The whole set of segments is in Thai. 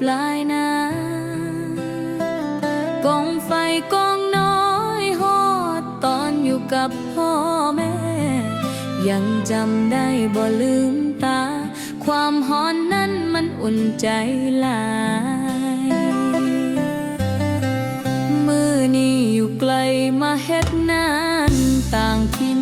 ปลายนากองไฟกองน้อยฮอดตอนอยู่กับพ่อแม่ ยังจำได้บ่ลืมตา ความหอนนั้นมันอุ่นใจหลายมือนี้อยู่ไกลมาเฮ็ดนานต่างทิน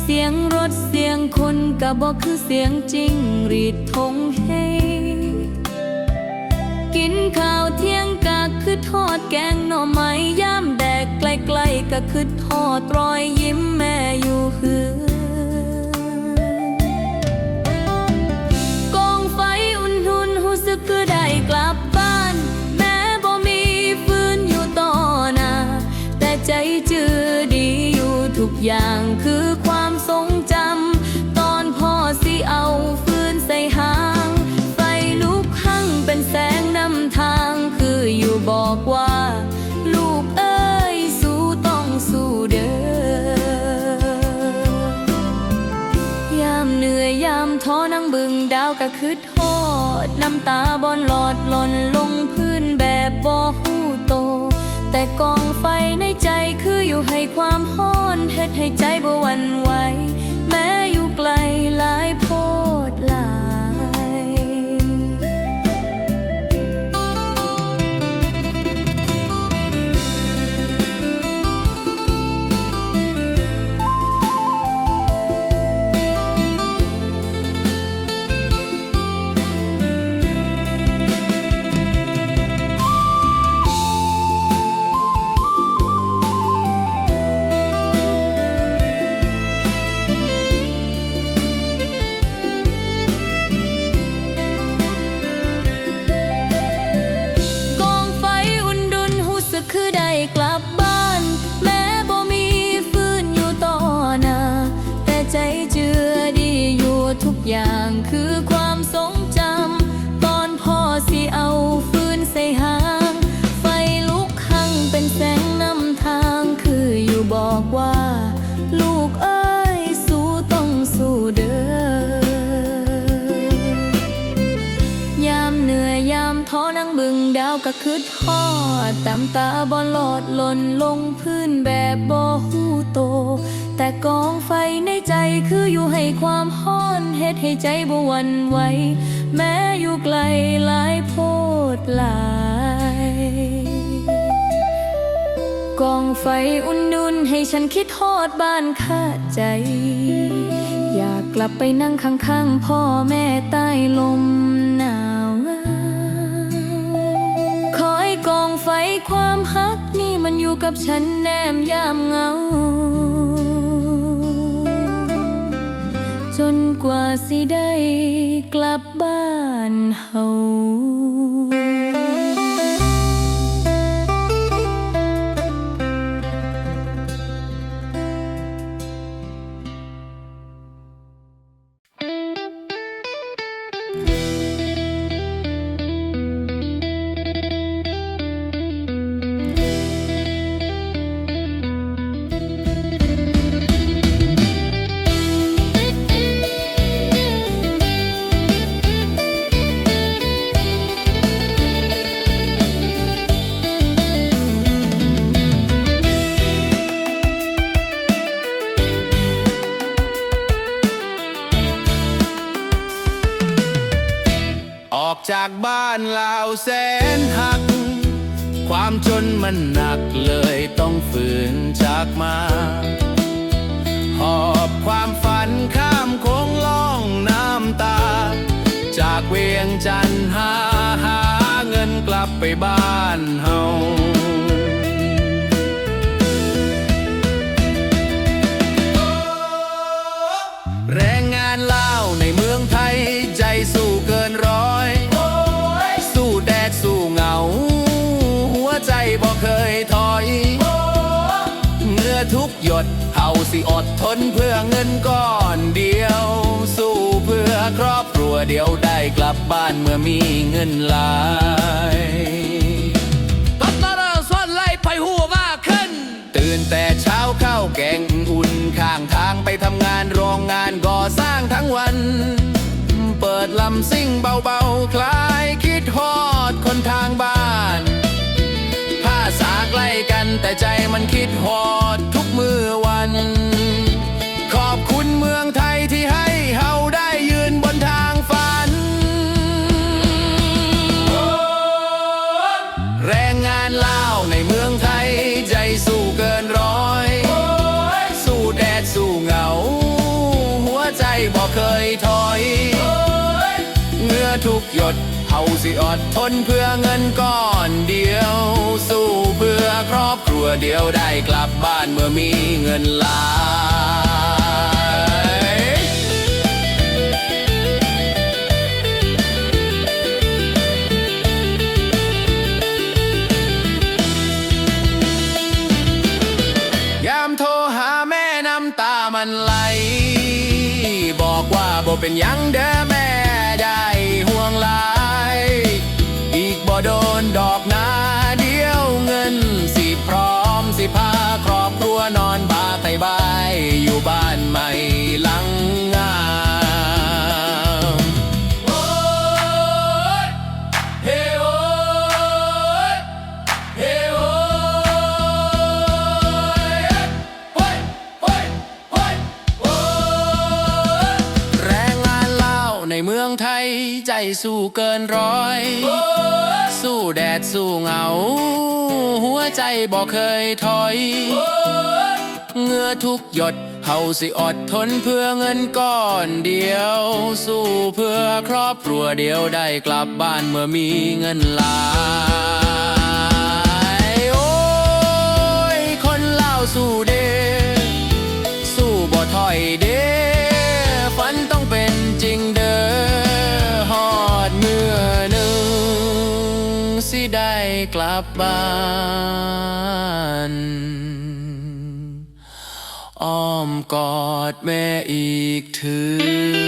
เสียงรถเสียงคนก็บอกคือเสียงจริงรีดทงเฮินข้าวเที่ยงกะคือทอดแกงหน่อไม้ย่ามแดกใกล้ๆกะคือทอดรอยยิ้มแม่อยู่หือ ก็คือทอดน้ำตาบอนหลอดหล่นลงพื้นแบบบ่ฮู้โต แต่กองไฟในใจคืออยู่ให้ความฮ้อนเฮ็ดให้ใจบ่หวั่นไหวแม้อยู่ไกลหลาย คือตามตาบอลหลอดหล่นลงพื้นแบบบ่หูโต แต่กองไฟในใจคืออยู่ให้ความฮ้อนเฮ็ดให้ใจบ่วันไหวแม้อยู่ไกลหลายโพดหลายกองไฟอุ่นนุนให้ฉันคิดทอดบ้านข้าใจ อยากกลับไปนั่งข้างๆพ่อแม่ใต้ลม ไฟความฮักนี่มันอยู่กับฉันแนมยามเงา จนกว่าสิได้กลับบ้านเฮา มันหนักเลยต้องฝืนจากมา หอบความฝันข้ามโค้งล่องน้ำตา จากเวียงจันทร์หาหาเงินกลับไปบ้านเฮา สิอดทนเพื่อเงินก้อนเดียว สู้เพื่อครอบครัวเดียวได้กลับบ้านเมื่อมีเงินหลายตัดตะรอซ่อนไล่ไปหัวว่าขึ้น ตื่นแต่เช้าเข้าแกงอุ่นข้างทางไปทำงานโรงงานก่อสร้างทั้งวัน เปิดลำซิ่งเบาๆ คลายคิดฮอดคนทางบ้าน ใกล้กันแต่ใจมันคิดหอดทุกมือวัน ขอบคุณเมืองไทย สิอดทนเพื่อเงินก้อนเดียว สู้เพื่อครอบครัวเดียวได้กลับบ้านเมื่อมีเงินลา สู้เกินร้อย สู้แดดสู้เหงา หัวใจบอกเคยถอยเหงื่อทุกหยดเฮาสิอดทนเพื่อเงินก้อนเดียว สู้เพื่อครอบครัวเดียวได้กลับบ้านเมื่อมีเงินหลายโอ้ย คนเล่าวสู้เดสู้บ่ถอยเด้ กลับบ้านอ้อมกอดแม่อีกถือ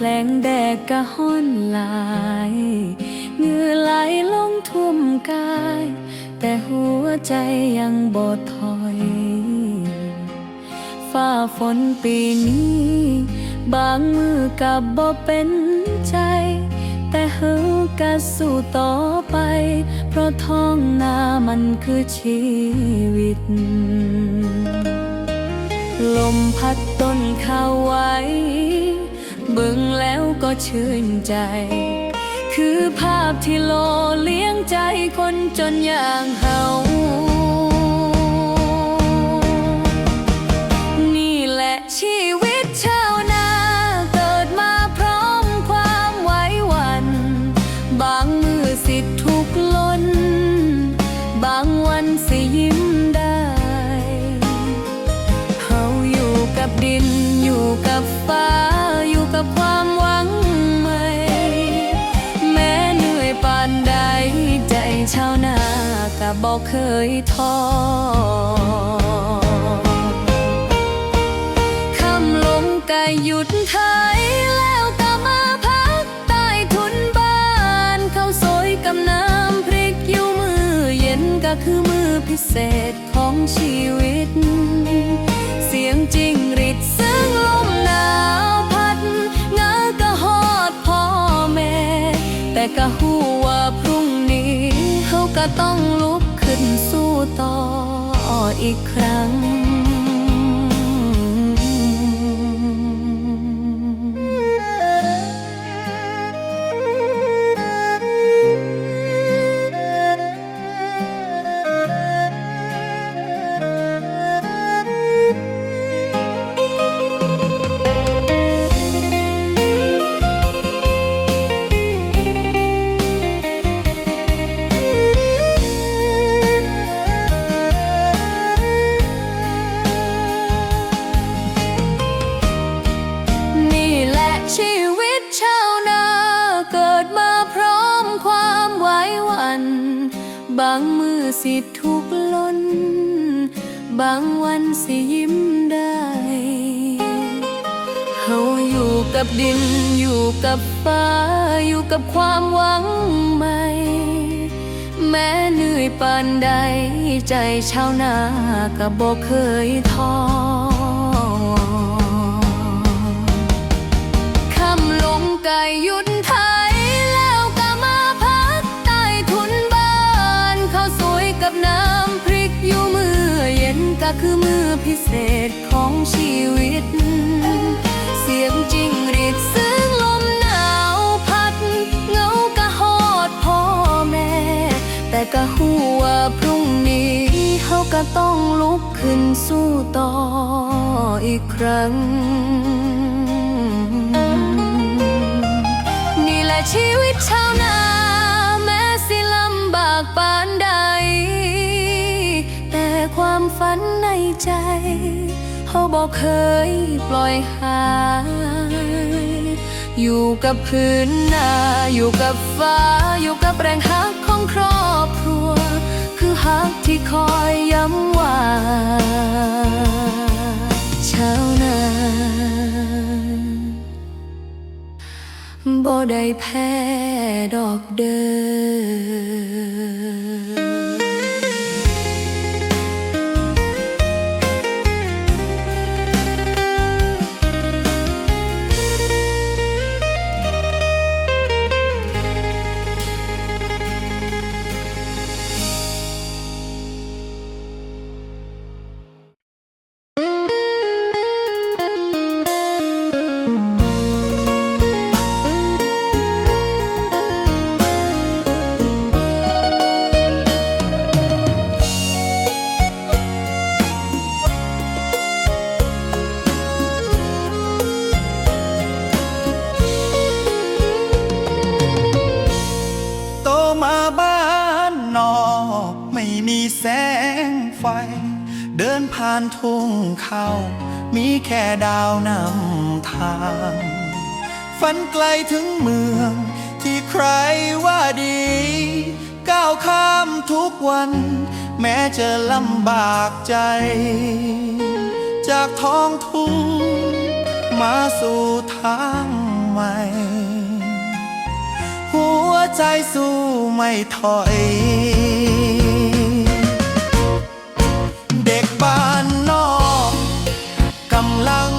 แสงแดดกะห้อนหลายเหงื่อไหลลงทุ่มกาย แต่หัวใจยังบ่ถอยฝ้าฝนปีนี้ บางมือกับบ่เป็นใจ แต่เฮากะสู้ต่อไป เพราะท้องนามันคือชีวิตลมพัดต้นข้าวไว้ เบิ่งแล้วก็ชื่นใจ คือภาพที่โลเลี้ยงใจคนจนอย่างเฮา บอกเคยท้อคำลงกายหยุดไทยแล้วก็มาพักใต้ทุนบ้านข้าวสวยกับน้ำพริกอยู่มือเย็นก็คือมือพิเศษของชีวิต เสียงจริงริดซึ่งลมหนาวพัดงาก็ฮอดพ่อแม่ แต่ก็หูว่าพรุ่งนี้เขาก็ต้องลุ อีกครั้ง บางมือสิทุกล้น บางวันสิยิ้มได้เฮาอยู่กับดินอยู่กับฟ้า อยู่กับความหวังใหม่ แม้เหนื่อยปานใด ใจชาวนาก็บอกเคยท้อคำลงไก่ยุด คือมือพิเศษของชีวิต เสียงจริงรีดซึ้งลมหนาวพัด เงาก็ฮอดพ่อแม่ แต่ก็หูว่าพรุ่งนี้เขาก็ต้องลุกขึ้นสู้ต่ออีกครั้ง นี่แหละชีวิตชาวนา แม้สิลำบากปานใด เขาบอกเคยปล่อยหาย อยู่กับพื้นนาอยู่กับฟ้า อยู่กับแรงฮักของครอบครัว คือฮักที่คอยย้ำว่าชาวนาบ่ได้แพ้ดอกเด้อ เมือง ที่ใครว่าดี ก้าวข้ามทุกวัน แม้จะลำบากใจ จากท้องทุ่งมาสู่ทางใหม่ หัวใจสู้ไม่ถอยเด็กบ้านนอกกำลัง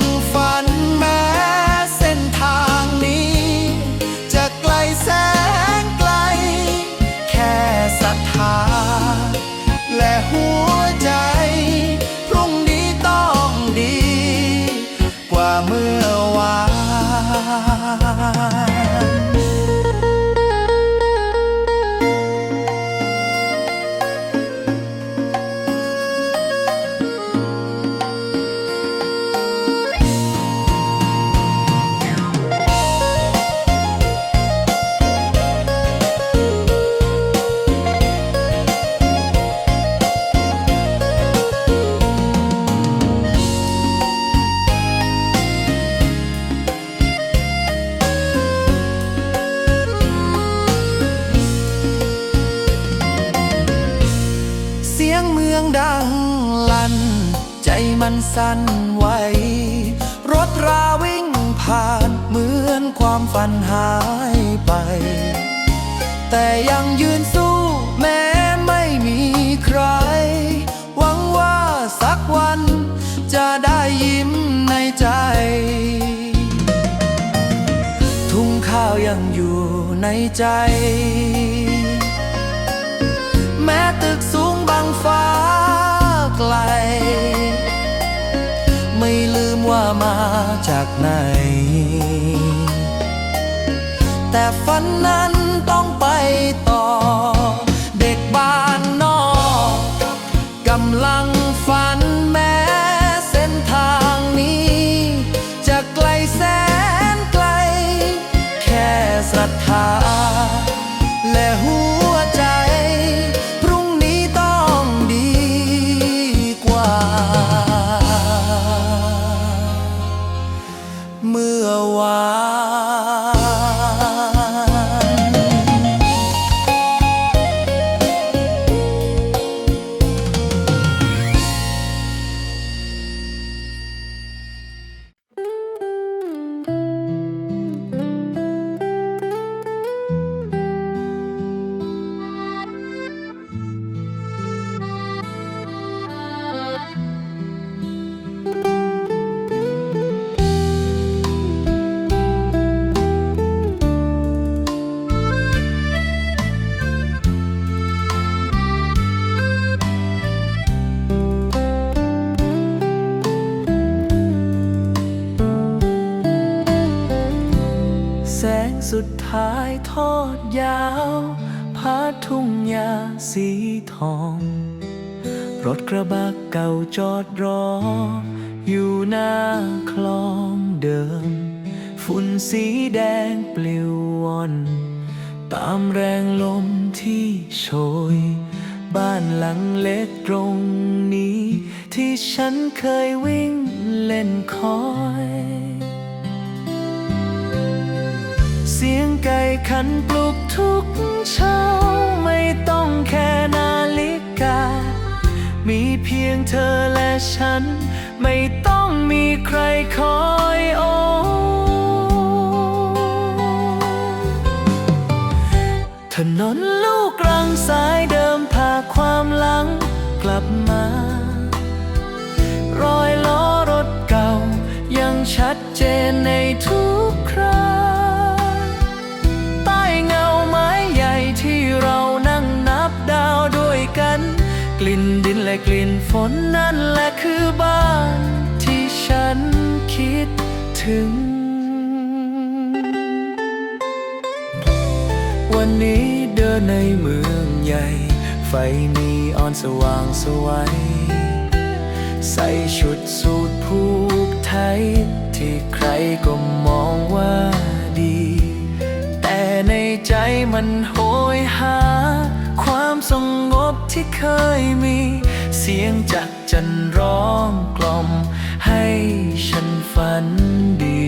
จะได้ยิ้มในใจ ทุ่งข้าวยังอยู่ในใจ แม้ตึกสูงบังฟ้าไกล ไม่ลืมว่ามาจากไหน แต่ฝันนั้น เมื่าวพาทุ่งหญ้าสีทอง รถกระบะเก่าจอดรอ อยู่หน้าคลองเดิม ฝุ่นสีแดงปลิวว่อน ตามแรงลมที่โชย บ้านหลังเล็กตรงนี้ ที่ฉันเคยวิ่งเล่นคอย สียงไก่ขันปลุกทุกเช้า ไม่ต้องแค่นาฬิกา มีเพียงเธอและฉัน ไม่ต้องมีใครคอยโอถนนลูกรังสายเดิมพาความหลังกลับมา ฝนนั่นแหละคือบ้านที่ฉันคิดถึง วันนี้เดินในเมืองใหญ่ ไฟนีออนสว่างสวัยใส่ชุดสูทผูกไทย ที่ใครก็มองว่าดี แต่ในใจมันโหยหา ความสงบที่เคยมี เสียงจากจันร้องกล่อม ให้ฉันฝันดี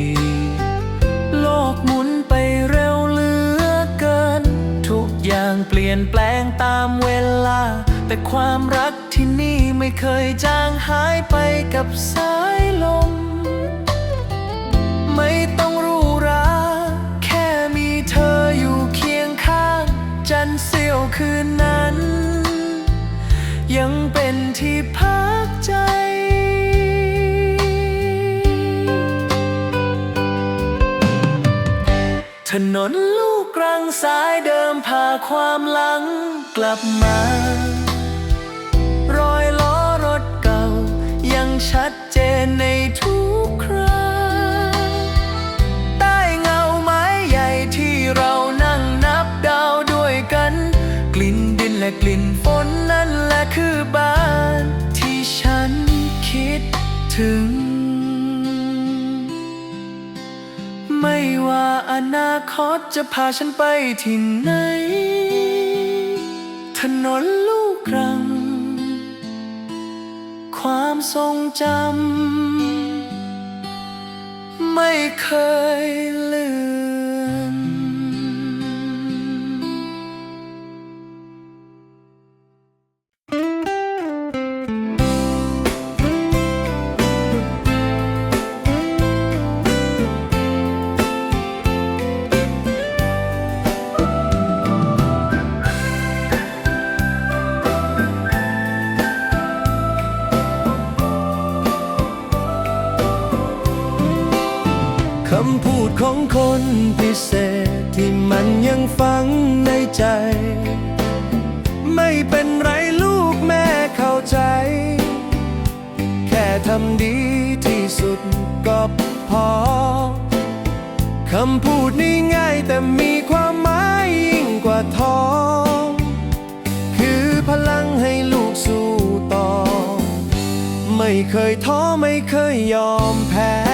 โลกหมุนไปเร็วเหลือเกิน ทุกอย่างเปลี่ยนแปลงตามเวลา แต่ความรักที่นี่ไม่เคยจางหายไปกับสายลม ไม่ต้องรู้ราแค่มีเธออยู่เคียงข้าง จันทร์เสี้ยวคืนนั้น ยังเป็นที่พักใจถนนลูกรังสายเดิมพาความหลังกลับมา รอยล้อรถเก่า ยังชัดเจนในท ถึง ไม่ว่าอนาคตจะพาฉันไปที่ไหน ถนนลูกรัง ความทรงจำ ไม่เคยลืม คนพิเศษที่มันยังฝังในใจ ไม่เป็นไรลูกแม่เข้าใจ แค่ทำดีที่สุดก็พอ คำพูดนี้ง่ายแต่มีความหมายยิ่งกว่าทองคือพลังให้ลูกสู้ต่อ ไม่เคยท้อไม่เคยยอมแพ้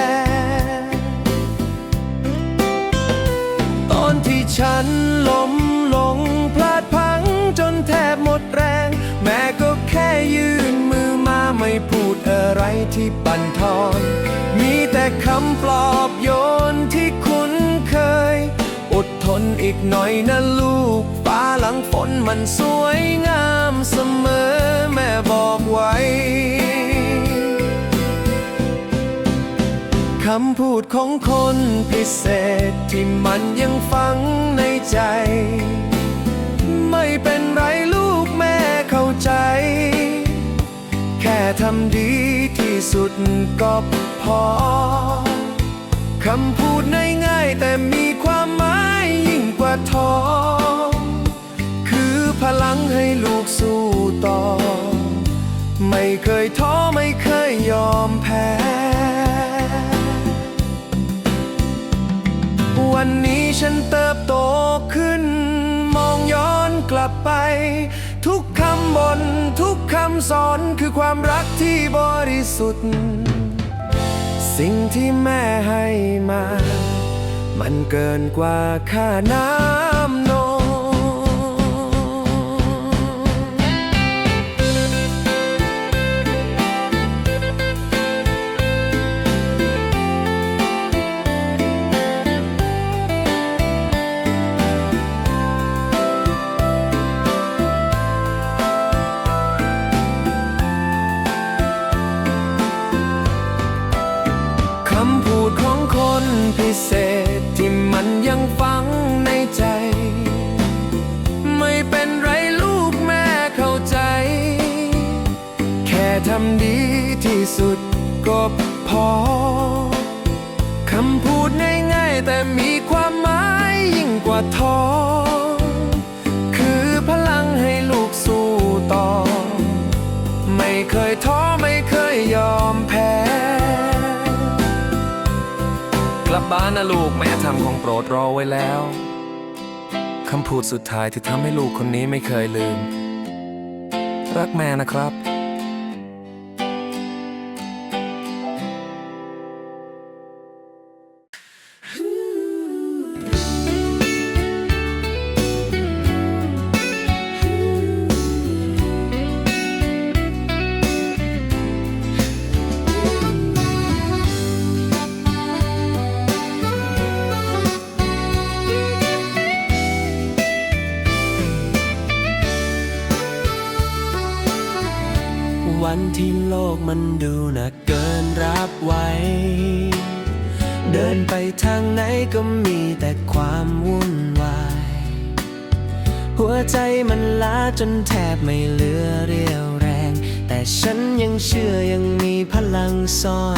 ฉันล้มลงพลาดพังจนแทบหมดแรง แม่ก็แค่ยื่นมือมาไม่พูดอะไรที่บั่นทอน มีแต่คำปลอบโยนที่คุ้นเคย อดทนอีกหน่อยนะลูกฟ้าหลังฝนมันสวยงามเสมอแม่บอกไว้ คำพูดของคนพิเศษที่มันยังฝังในใจ ไม่เป็นไรลูกแม่เข้าใจ แค่ทำดีที่สุดก็พอ คำพูดง่ายๆแต่มีความหมายยิ่งกว่าทองคือพลังให้ลูกสู้ต่อ ไม่เคยท้อไม่เคยยอมแพ้ วันนี้ฉันเติบโตขึ้น มองย้อนกลับไป ทุกคำบน ทุกคำสอนคือความรักที่บริสุทธิ์ สิ่งที่แม่ให้มา มันเกินกว่าค่าน้ำ สุดก็พอ คำพูดง่ายๆแต่มีความหมายยิ่งกว่าทองคือพลังให้ลูกสู้ต่อ ไม่เคยท้อไม่เคยยอมแพ้ กลับบ้านนะลูกแม่ทำของโปรดรอไว้แล้ว คำพูดสุดท้ายที่ทำให้ลูกคนนี้ไม่เคยลืม รักแม่นะครับ กมันดูหนักเกินรับไหวเดินไปทางไหนก็มีแต่ความวุ่นวาย หัวใจมันล้าจนแทบไม่เหลือเรี่ยวแรง แต่ฉันยังเชื่อยังมีพลังซ่อน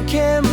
เราเข้ม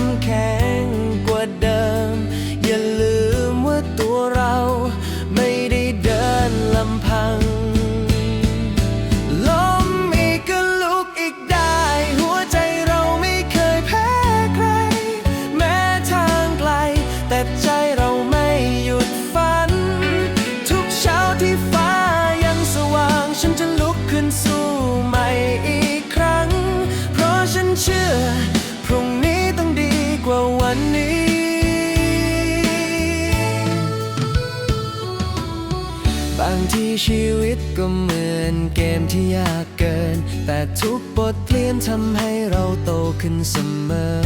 ก็เหมือนเกมที่ยากเกิน แต่ทุกบทเรียนทำให้เราโตขึ้นเสมอ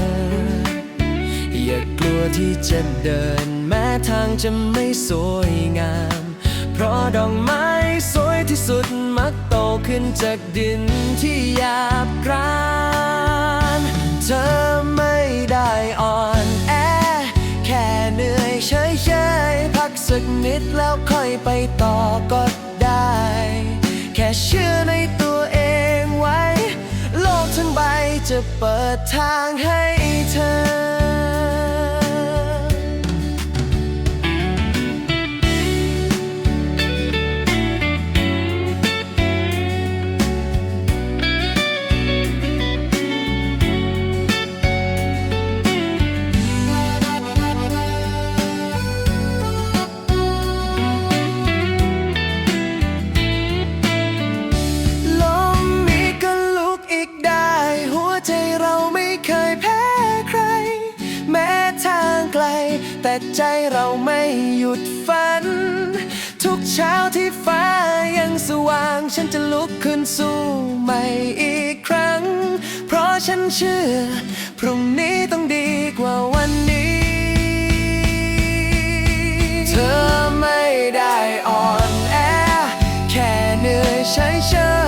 อย่ากลัวที่จะเดิน แม้ทางจะไม่สวยงาม เพราะดอกไม้สวยที่สุดมักโตขึ้นจากดินที่หยาบกร้านเธอไม่ได้อ่อนแอ แค่เหนื่อยเฉยๆพักสักนิดแล้วค่อยไปต่อก็ ได้ แค่เชื่อในตัวเองไว้ โลกทั้งใบจะเปิดทางให้เธอ ใจเราไม่หยุดฝัน ทุกเช้าที่ฟ้ายังสว่าง ฉันจะลุกขึ้นสู้ใหม่อีกครั้ง เพราะฉันเชื่อ พรุ่งนี้ต้องดีกว่าวันนี้ เธอไม่ได้อ่อนแอ แค่เหนื่อยเฉย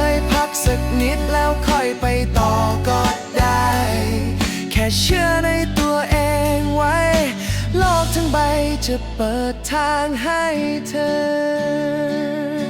จะเปิดทางให้เธอ